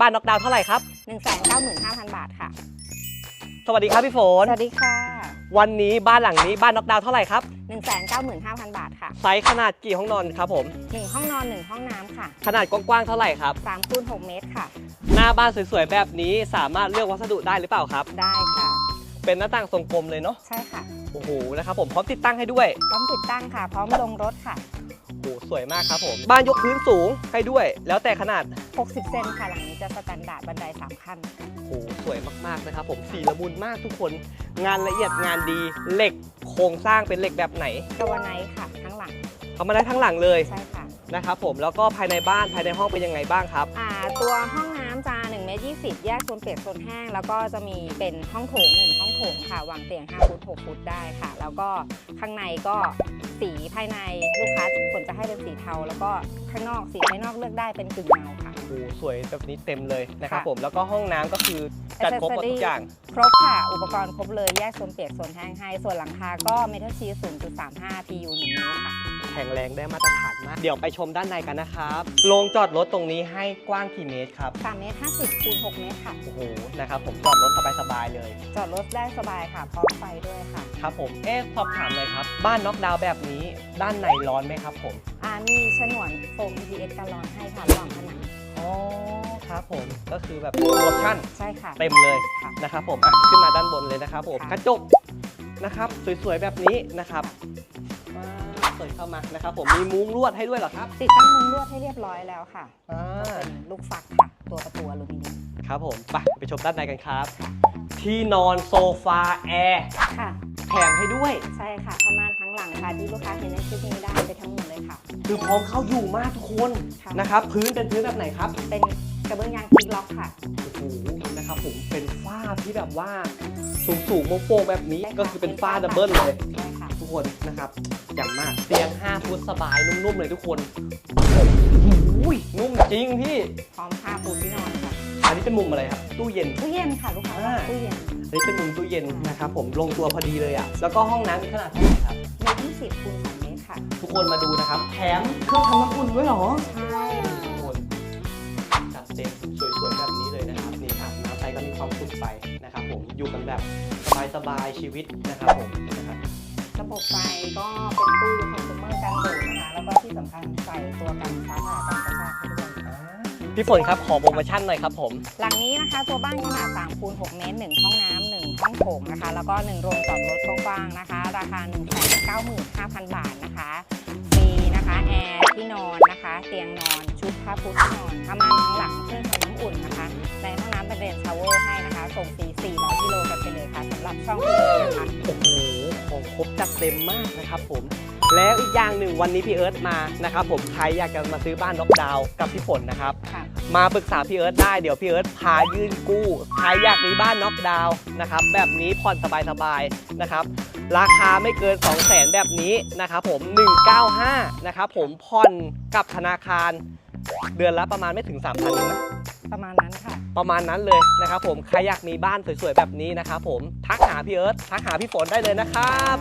บ้านน็อกดาวน์เท่าไหร่ครับ 195,000 บาทค่ะ สวัสดีครับพี่ฝนสวัสดีค่ะ วันนี้บ้านหลังนี้บ้านน็อกดาวน์เท่าไหร่ครับ 195,000 บาทค่ะ ไซส์ขนาดกี่ห้องนอนครับผม 1 ห้องนอน 1 ห้องน้ำค่ะขนาดกว้างๆเท่าไหร่ครับ 3คูณ6เมตรค่ะ หน้าบ้านสวยๆแบบนี้สามารถเลือกวัสดุได้หรือเปล่าครับ ได้ค่ะ เป็นหน้าต่างทรงกลมเลยเนาะ ใช่ค่ะ โอ้โห นะครับผมพร้อมติดตั้งให้ด้วย พร้อมติดตั้งค่ะ พร้อมลงรถค่ะ โอ้โห สวยมากครับผม บ้านยกพื้นสูงให้ด้วย แล้วแต่ขนาด 60 เซนค่ะหลังนี้จะสแตนดาร์ดบันได 3 ขั้น โอ้โหสวยมากๆนะครับผมสีละมุนมากทุกคน งานละเอียดงานดีเหล็กโครงสร้างเป็นเหล็กแบบไหนกวาไนท์ค่ะทั้งหลังทำมาได้ทั้งหลังเลยใช่ค่ะนะครับผมแล้วก็ภายในบ้านภายในห้องเป็นยังไงบ้างครับ อ่าตัวห้อง น้ำจะ1เมตร20 แยกโซนเปียกโซนแห้ง แล้วก็จะมีเป็นห้องโถง1ห้องโถงค่ะ วางเตียง5ฟุต6ฟุตได้ค่ะ แล้วก็ข้างในก็สีภายในลูกค้าฝนจะให้เป็นสีเทา แล้วก็ข้างนอกสีภายนอกเลือกได้เป็นกึ่งเงาค่ะ โอ้โหสวยแบบนี้เต็มเลยนะครับค่ะ ผมแล้วก็ห้องน้ำก็คือจัดครบหมดทุกอย่าง ครบค่ะ อุปกรณ์ครบเลยแยกโซนเปียกโซนแห้งให้ ส่วนหลังคาก็เมทัลชีส0.35 PU 1นิ้วค่ะแข็งแรงได้มาตรฐานมาก เดี๋ยวไปชมด้านในกันนะครับโรงจอดรถตรงนี้ให้กว้างกี่เมตรครับ 3เมตร50คูณ6เมตรค่ะ โอ้โห นะครับผมจอดรถสบายๆเลย จอดรถได้สบายค่ะ พร้อมไฟด้วยค่ะ ครับผม เอ๊ะสอบถามเลยครับ บ้านน็อกดาวน์แบบนี้ ด้านในร้อนไหมครับผม อ่ามีฉนวนโฟม EPS กันร้อนให้ค่ะระหว่างผนัง อ๋อ ครับผม ก็คือแบบโปรโมชั่นใช่ค่ะ เต็มเลยค่ะ นะครับผมอะขึ้นมาด้านบนเลยนะครับผม ค่ะ กระจกนะครับ สวยๆแบบนี้นะครับว้าว เปิดเข้ามานะครับผมมีมุ้งลวดให้ด้วยเหรอครับ ติดตั้งมุ้งลวดให้เรียบร้อยแล้วค่ะอ่าเป็นลูกฟักค่ะ ตัวประตูอลูมิเนียมครับผมไปไปชมด้านในกันครับ ที่นอนโซฟาแอร์ค่ะ แถมให้ด้วย ใช่ค่ะผ้าม่านทั้งหลังค่ะที่ลูกค้าเห็นในคลิปนี้ได้ไปทั้งหมดเลยค่ะ คือพร้อมเข้าอยู่มากทุกคนค่ะ นะครับ พื้นเป็นพื้นแบบไหนครับเป็นกระเบื้องยางคลิกล็อกค่ะ โอ้โหนะครับผมเป็นฝ้าที่แบบว่าสูงสูงๆโป่งๆแบบนี้ใช่ค่ะก็คือเป็นฝ้าดับเบิลเลย ใช่ ค่ะทุกคนนะครับอย่างมากเตียง5ฟุตสบายนุ่มๆเลยทุกคนโอ้ยนุ่มจริงพี่พร้อมผ้าปูที่นอนค่ะอันนี้เป็นมุมอะไรครับตู้เย็นตู้เย็นค่ะลูกค้าอ่าตู้เย็นอันนี้เป็นมุมตู้เย็นนะครับผมลงตัวพอดีเลยอะแล้วก็ห้องน้ำมีขนาดเท่าไหร่ครับเมตรยี่สิบคูณสองเมตรค่ะ ทุกคนมาดูนะครับแถมเครื่องทำน้ำอุ่นด้วยเหรอใช่ทุกคนจัดเต็มสวยๆแบบนี้เลยนะครับนี่อาบน้ำไปก็มีความสุขไปนะครับผมอยู่กันแบบสบายๆชีวิตนะครับผมนะครับ ระบบไฟก็เป็นตู้คอน sumer กันดูดนะคะ แล้วก็ที่สำคัญใส่ตัวกันฟ้าผ่ากันกระชากให้ด้วยพี่ฝนครับ ขอโปรโมชั่นหน่อยครับผม หลังนี้นะคะ ตัวบ้านขนาด3คูณ6เมตร 1 ห้องน้ำ1ห้องโถงนะคะ แล้วก็ 1 โรงจอดรถกว้างๆนะคะ ราคา 1 9 5 0 0 0 บาทนะคะมีนะคะ แอร์ที่นอนนะคะ เตียงนอน ชุดผ้าปูที่นอนผ้าม่านทั้งหลังเครื่องทำน้ำอุ่นนะคะ ในห้องน้ำเป็นเรนชาวเวอร์ให้นะคะ ส่งฟรี400กิโลกันไปเลยค่ะสำหรับช่องพี่เลยนะคะโอ้โห ของครบจัดเต็มมากนะครับผมแล้วอีกอย่างหนึ่งวันนี้พี่เอิร์ธมานะครับผมใครอยากจะมาซื้อบ้านน็อกดาวน์กับพี่ฝนนะครับ ค่ะ มาปรึกษาพี่เอิร์ธได้เดี๋ยวพี่เอิร์ธพายื่นกู้ใครอยากมีบ้านน็อกดาวน์นะครับแบบนี้ผ่อนสบายๆนะครับ ราคาไม่เกิน 2 0 0แสนแบบนี้นะครับผม 195 นะครับผมผ่อนกับธนาคาร เดือนละประมาณไม่ถึง 3,000เองนะประมาณนั้นค่ะ ประมาณนั้นเลยนะครับผม ใครอยากมีบ้านสวยๆ แบบนี้นะครับผม ทักหาพี่เอิร์ธทักหาพี่ฝนได้เลยนะครับ